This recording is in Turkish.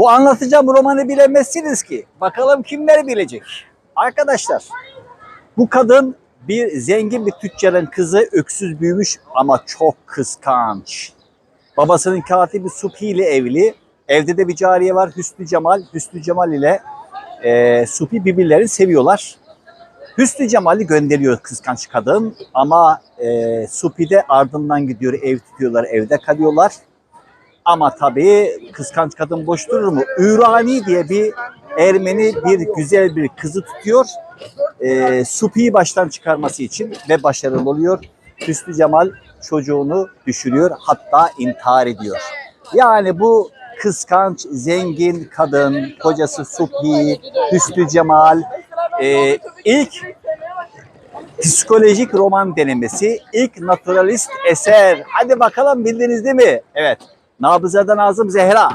Bu anlatacağım romanı bilemezsiniz ki. Bakalım kimler bilecek. Arkadaşlar bu kadın bir zengin bir tüccarın kızı öksüz büyümüş ama çok kıskanç. Babasının katibi Supi ile evli. Evde de bir cariye var Hüsnü Cemal. Hüsnü Cemal ile e, Supi birbirlerini seviyorlar. Hüsnü Cemal'i gönderiyor kıskanç kadın ama e, Supi de ardından gidiyor ev tutuyorlar evde kalıyorlar. Ama tabii kıskanç kadın boş durur mu? Ürani diye bir Ermeni bir güzel bir kızı tutuyor. E, Supi'yi baştan çıkarması için ve başarılı oluyor. Hüsnü Cemal çocuğunu düşürüyor hatta intihar ediyor. Yani bu kıskanç, zengin kadın, kocası Supi, Hüsnü Cemal e, ilk psikolojik roman denemesi, ilk naturalist eser. Hadi bakalım bildiniz değil mi? Evet. Nabızada Nazım Zehra.